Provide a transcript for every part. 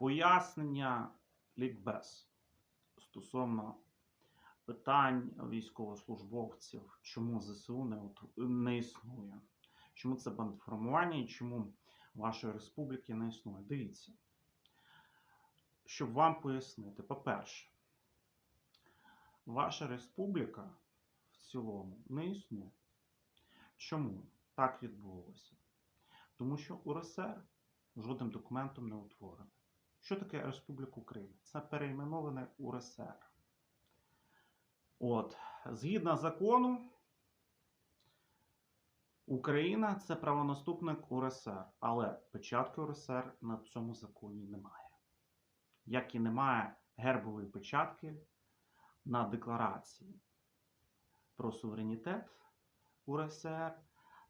пояснення лікбез стосовно питань військовослужбовців, чому ЗСУ не, не існує, чому це бандформування і чому вашої республіки не існує. Дивіться, щоб вам пояснити, по-перше, ваша республіка в цілому не існує. Чому так відбулося? Тому що УРСР жодним документом не утворений. Що таке Республіка Україна? Це перейменоване УРСР. От, згідно закону, Україна це правонаступник УРСР, але печатки УРСР на цьому законі немає. Як і немає гербової печатки на декларації про суверенітет УРСР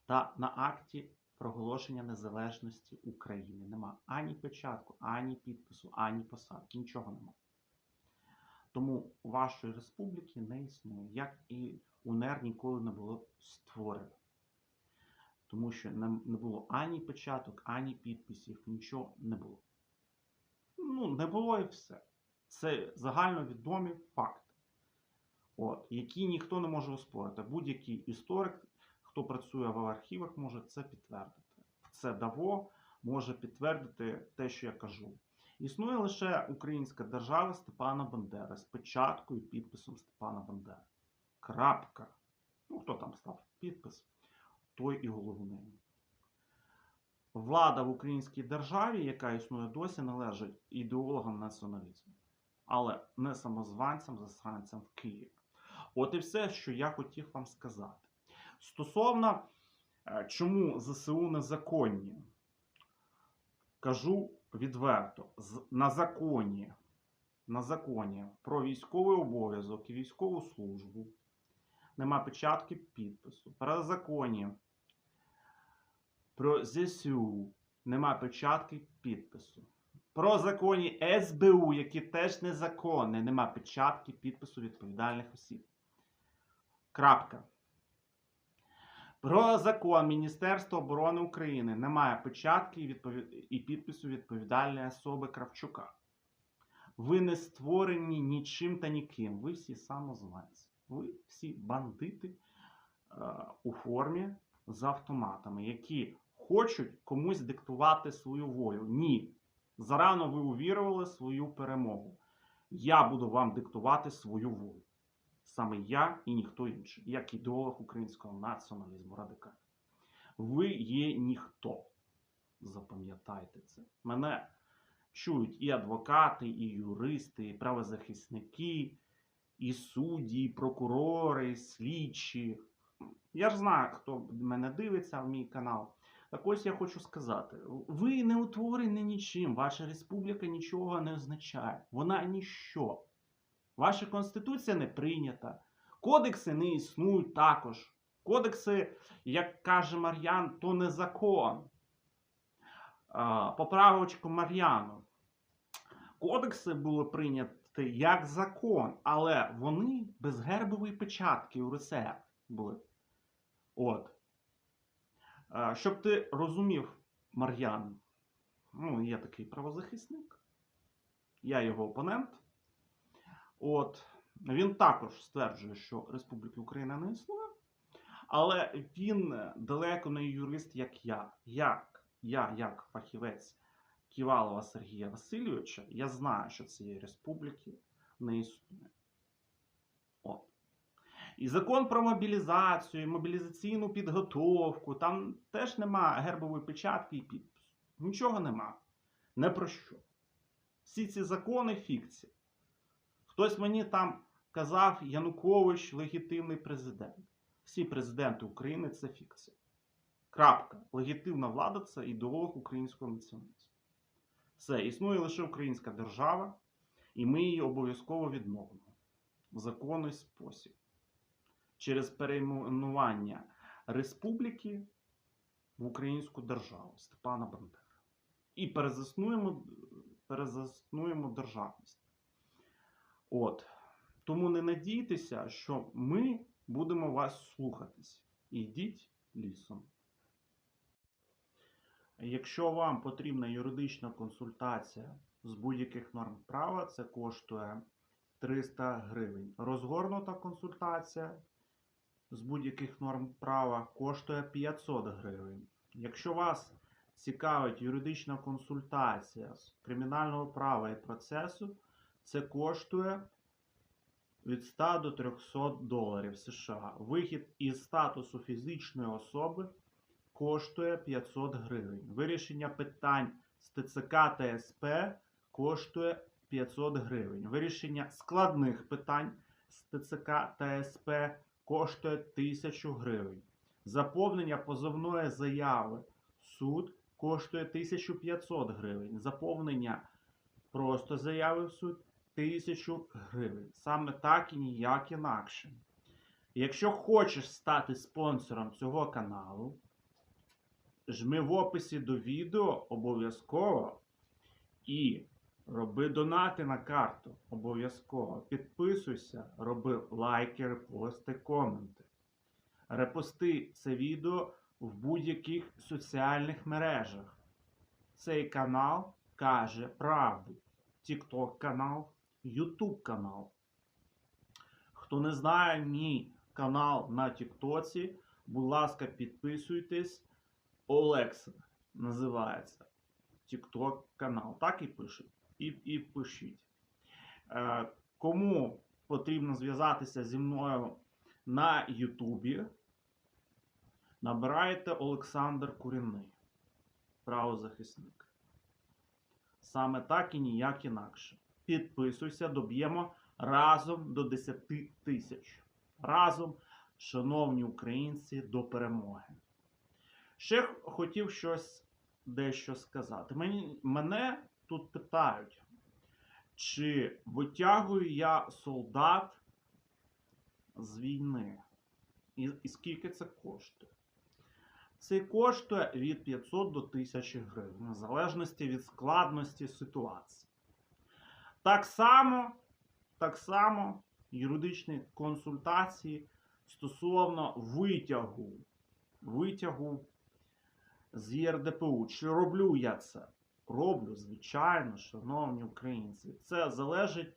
та на акті проголошення незалежності України. Нема ані печатку, ані підпису, ані посадки. Нічого нема. Тому вашої республіки не існує, як і УНР ніколи не було створено. Тому що не було ані печаток, ані підписів, нічого не було. Ну, не було і все. Це загальновідомі факти, які ніхто не може оспорити. Будь-який історик, хто працює в архівах, може це підтвердити. Це ДАВО може підтвердити те, що я кажу. Існує лише українська держава Степана Бандери з печаткою і підписом Степана Бандери. Крапка. Ну, хто там став підпис, той і головний. Влада в українській державі, яка існує досі, належить ідеологам націоналізму, але не самозванцям, засранцям в Києві. От і все, що я хотів вам сказати. Стосовно е, чому ЗСУ незаконні, кажу відверто, на законі, на законі про військовий обов'язок і військову службу нема печатки підпису. Про законі про ЗСУ нема печатки підпису. Про законі СБУ, які теж незаконні, нема печатки підпису відповідальних осіб. Крапка. Про закон Міністерства оборони України немає печатки і, відпові- і підпису відповідальної особи Кравчука. Ви не створені нічим та ніким. Ви всі самозванці. Ви всі бандити е, у формі з автоматами, які хочуть комусь диктувати свою волю. Ні. Зарано ви увірували свою перемогу. Я буду вам диктувати свою волю. Саме я і ніхто інший, як ідеолог українського націоналізму радикалів. Ви є ніхто. Запам'ятайте це. Мене чують і адвокати, і юристи, і правозахисники, і судді, і прокурори, і слідчі. Я ж знаю, хто мене дивиться в мій канал. Так ось я хочу сказати: ви не утворені нічим, ваша республіка нічого не означає. Вона ніщо. Ваша конституція не прийнята. Кодекси не існують також. Кодекси, як каже Мар'ян, то не закон. Поправочку Мар'яну. Кодекси були прийняті як закон, але вони без гербової печатки УРСР були. От. Щоб ти розумів, Мар'ян, ну, я такий правозахисник, я його опонент. От, він також стверджує, що Республіки Україна не існує, але він далеко не юрист, як я. Як я, як фахівець Ківалова Сергія Васильовича, я знаю, що цієї республіки не існує. От. І закон про мобілізацію, мобілізаційну підготовку, там теж нема гербової печатки і підпису. Нічого нема. Не про що. Всі ці закони фікція. Хтось мені там казав, Янукович легітимний президент. Всі президенти України це фікція. Крапка. Легітимна влада це ідеолог українського націоналізму. Все, існує лише українська держава, і ми її обов'язково відновимо в законний спосіб. Через перейменування республіки в українську державу Степана Бандери. І перезаснуємо, перезаснуємо державність. От. Тому не надійтеся, що ми будемо вас слухатись. Ідіть лісом. Якщо вам потрібна юридична консультація з будь-яких норм права, це коштує 300 гривень. Розгорнута консультація з будь-яких норм права коштує 500 гривень. Якщо вас цікавить юридична консультація з кримінального права і процесу, це коштує від 100 до 300 доларів США. Вихід із статусу фізичної особи коштує 500 гривень. Вирішення питань з ТЦК та СП коштує 500 гривень. Вирішення складних питань з ТЦК та СП коштує 1000 гривень. Заповнення позовної заяви суд коштує 1500 гривень. Заповнення просто заяви в суд 1000 гривень. Саме так і ніяк інакше. Якщо хочеш стати спонсором цього каналу, жми в описі до відео обов'язково і роби донати на карту обов'язково. Підписуйся, роби лайки, репости, коменти. Репости це відео в будь-яких соціальних мережах. Цей канал каже правду. TikTok канал, YouTube канал. Хто не знає мій канал на Тіктоці, будь ласка, підписуйтесь. Олекса називається TikTok канал. Так і пишуть. І, і пишіть. Е, кому потрібно зв'язатися зі мною на Ютубі, набирайте Олександр Курінний, правозахисник. Саме так і ніяк інакше. Підписуйся, доб'ємо разом до 10 тисяч. Разом, шановні українці, до перемоги. Ще хотів щось дещо сказати. Мені, мене тут питають, чи витягую я солдат з війни? І, і скільки це коштує? Це коштує від 500 до 1000 гривень, в залежності від складності ситуації. Так само, так само юридичні консультації стосовно витягу, витягу з ЄРДПУ. Чи роблю я це? Роблю, звичайно, шановні українці. Це залежить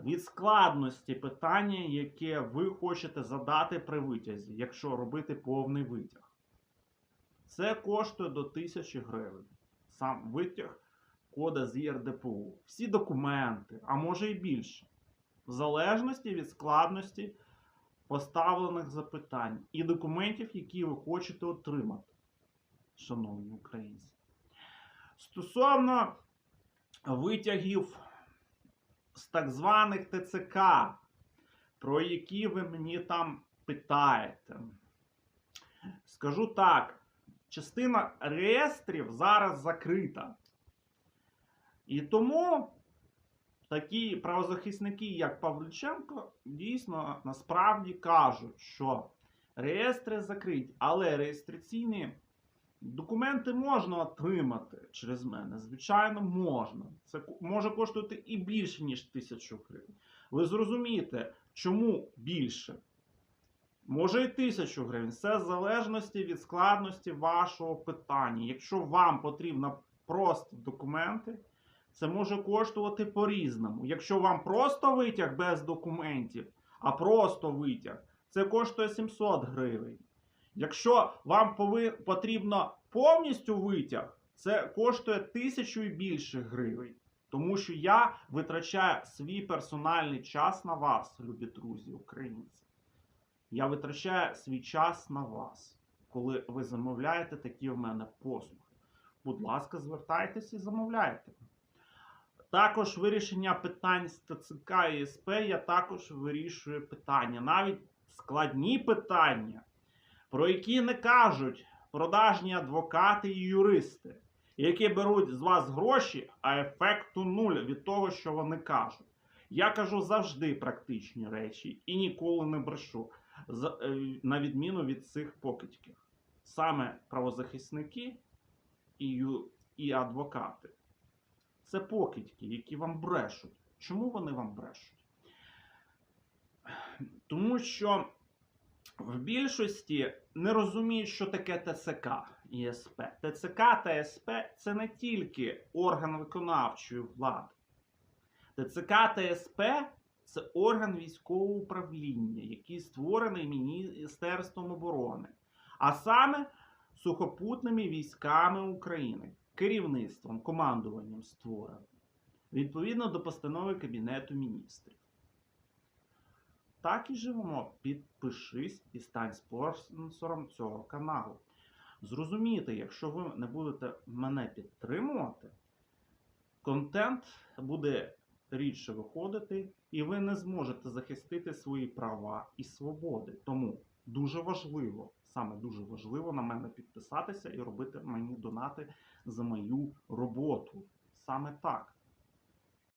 від складності питання, яке ви хочете задати при витязі, якщо робити повний витяг. Це коштує до 1000 гривень. Сам витяг кода з ЄРДПУ. Всі документи, а може і більше. В залежності від складності поставлених запитань і документів, які ви хочете отримати, шановні українці. Стосовно витягів з так званих ТЦК, про які ви мені там питаєте. Скажу так, частина реєстрів зараз закрита. І тому такі правозахисники, як Павлюченко, дійсно насправді кажуть, що реєстри закриті, але реєстраційні документи можна отримати через мене. Звичайно, можна. Це може коштувати і більше, ніж тисячу гривень. Ви зрозумієте, чому більше? Може і тисячу гривень. Це в залежності від складності вашого питання. Якщо вам потрібно просто документи, це може коштувати по-різному. Якщо вам просто витяг без документів, а просто витяг, це коштує 700 гривень. Якщо вам потрібно повністю витяг, це коштує тисячу і більше гривень. Тому що я витрачаю свій персональний час на вас, любі друзі, українці. Я витрачаю свій час на вас, коли ви замовляєте такі в мене послуги. Будь ласка, звертайтеся і замовляйте. Також вирішення питань з ТЦК і СП я також вирішую питання. Навіть складні питання, про які не кажуть продажні адвокати і юристи, які беруть з вас гроші, а ефекту нуль від того, що вони кажуть. Я кажу завжди практичні речі і ніколи не брешу, е, на відміну від цих покидьків. Саме правозахисники і, і адвокати. Це покидьки, які вам брешуть. Чому вони вам брешуть? Тому що в більшості не розуміють, що таке ТЦК. і СП. ТЦК та СП це не тільки орган виконавчої влади. ТЦК та СП це орган військового управління, який створений Міністерством оборони, а саме сухопутними військами України, керівництвом, командуванням створений, відповідно до постанови Кабінету міністрів. Так і живемо. Підпишись і стань спонсором цього каналу. Зрозумійте, якщо ви не будете мене підтримувати, контент буде рідше виходити, і ви не зможете захистити свої права і свободи. Тому дуже важливо, саме дуже важливо на мене підписатися і робити мені донати за мою роботу. Саме так.